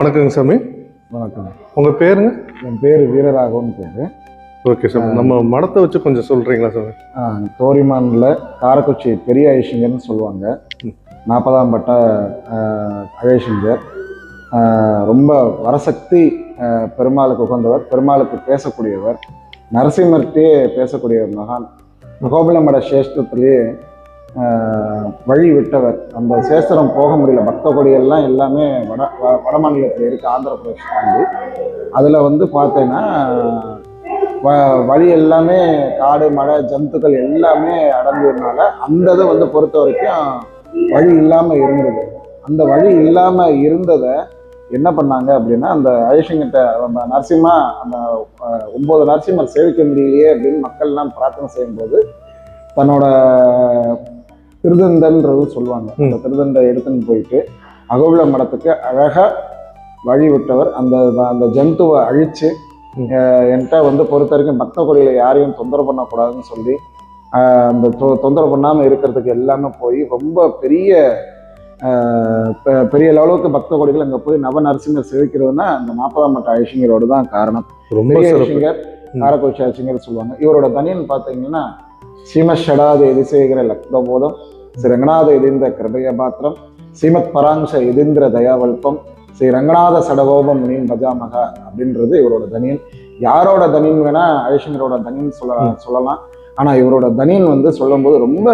வணக்கங்க சாமி. வணக்கம். உங்க பேருங்க? என் பேர் வீரராகவன் பேர். ஓகே சார் நம்ம மடத்தை வச்சு கொஞ்சம் சொல்றீங்களா சாமி? தோரிமானில் காரக்குச்சி பெரிய ஐஷிங்கர்னு சொல்லுவாங்க. நாற்பதாம் பட்ட ஆஹ், ரொம்ப வரசக்தி பெருமாளுக்கு உகந்தவர் பெருமாளுக்கு பேசக்கூடியவர் நரசிம்மர்கிட்டே பேசக்கூடிய ஒரு மகான். கோகுலமட சேஷ்டத்திலேயே வழி விட்டவர். அந்த சேஸ்திரம் போக முடியல. பக்த கொடியெல்லாம் எல்லாமே வட வட மாநிலத்தில் இருக்குது ஆந்திர பிரதேஷ் தாண்டி. அதில் வந்து பார்த்தீங்கன்னா வ வழி எல்லாமே காடு மழை ஜந்துக்கள் எல்லாமே அடர்ந்ததுனால அந்த இதை வந்து பொறுத்த வரைக்கும் வழி இல்லாமல் இருந்தது. அந்த வழி இல்லாமல் இருந்ததை என்ன பண்ணாங்க அப்படின்னா அந்த ஐஷங்கிட்ட நம்ம நரசிம்மா அந்த ஒம்பது நரசிம்மர் சேவிக்க முடியலையே அப்படின்னு மக்கள்லாம் பிரார்த்தனை செய்யும்போது தன்னோட திருதண்டன்றது சொல்லுவாங்க. அந்த திருதண்டை எடுத்துன்னு போயிட்டு அகோபில மடத்துக்கு அழகா வழி விட்டவர் அந்த அந்த ஜந்துவை. அஹ், என்கிட்ட வந்து பொறுத்த வரைக்கும் பக்த கொடியில யாரையும் தொந்தரவு பண்ணக்கூடாதுன்னு சொல்லி அந்த தொ- தொந்தரவு பண்ணாமல் இருக்கிறதுக்கு எல்லாமே போய் ரொம்ப பெரிய பெரிய லெவலுக்கு பக்த கொடிகள் அங்கே போய் நவ நரசிம்மர் சேவிக்கிறதுனா அந்த நாற்பதாம் மட்ட ஐஷிங்கரோடு தான் காரணம். ரொம்ப ஐஷிங்கர் ம். காரக்குச்சி ஐஷிங்கர் சொல்லுவாங்க. இவரோட தனியன் பார்த்தீங்கன்னா ஸ்ரீமஷடாத எதிசேகர லக்தபோதம் ஸ்ரீ ரங்கநாத எதிர்ந்த கிருபய பாத்திரம் ஸ்ரீமத் பராங்ஷ எதிர்ந்திர தயாவல்பம் ஸ்ரீ ரங்கநாத சடகோபம் முனின் பஜாமகா அப்படின்றது இவரோட தனியன். யாரோட தனியன் வேணா ஐஷங்கரோட தனியன் சொல்ல சொல்லலாம். ஆனா இவரோட தனியன் வந்து சொல்லும்போது ரொம்ப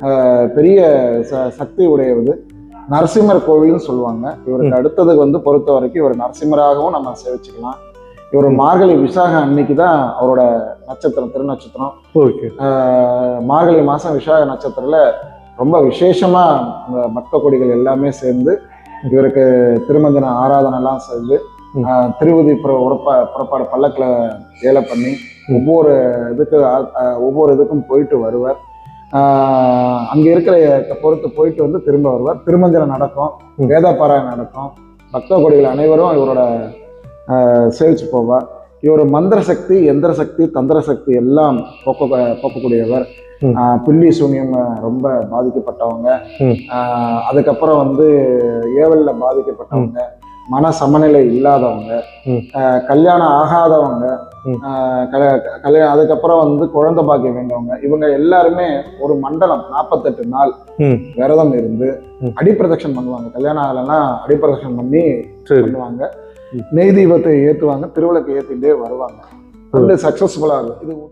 ஆஹ், பெரிய ச சக்தி உடையது நரசிம்மர் கோவில்னு சொல்லுவாங்க. இவருக்கு அடுத்ததுக்கு வந்து பொறுத்த வரைக்கும் இவர் நரசிம்மராகவும் நம்ம சேவிச்சுக்கலாம். இவர் மார்கழி விசாக அன்னைக்கு தான் அவரோட நட்சத்திரம் திருநட்சத்திரம். ஓகே. மார்கழி மாதம் விசாக நட்சத்திரத்தில் ரொம்ப விசேஷமாக அந்த பக்த கொடிகள் எல்லாமே சேர்ந்து இவருக்கு திருமஞ்சன ஆராதனைலாம். ஆஹ் திருவதி புற- உறப்பா புறப்பாடு பல்லக்கில் ஏல பண்ணி ஒவ்வொரு இதுக்கு ஒவ்வொரு இதுக்கும் போயிட்டு வருவார். அங்க இருக்கிற பொறுத்து போயிட்டு வந்து திரும்ப வருவார். திருமஞ்சனம் நடக்கும் ம். வேத பாராயணம் நடக்கும். பக்த கொடிகள் அனைவரும் இவரோட சேவிச்சு போவார் இவர் மந்திர சக்தி எந்திர சக்தி தந்திர சக்தி எல்லாம் போக்க போக்கக்கூடியவர். பில்லி சூனியம் ரொம்ப பாதிக்கப்பட்டவங்க. அதுக்கப்புறம் வந்து ஏவல்ல பாதிக்கப்பட்டவங்க. மன சமநிலை இல்லாதவங்க. கல்யாணம் ஆகாதவங்க. கல்யாணம் அதுக்கப்புறம் வந்து குழந்தை பாக்கியம் வேண்டவங்க இவங்க எல்லாருமே ஒரு மண்டலம் நாற்பத்தெட்டு நாள் விரதம் இருந்து ம். அடிப்பிரதட்சணம் பண்ணுவாங்க. கல்யாணம் ஆகலைன்னா அடிப்பிரதட்சணம் பண்ணி பண்ணுவாங்க. நெய் தீபத்தை ஏத்துவாங்க திருவிளக்கு ஏத்திட்டே வருவாங்க. வந்து சக்சஸ்ஃபுல்லா இருக்கும். இது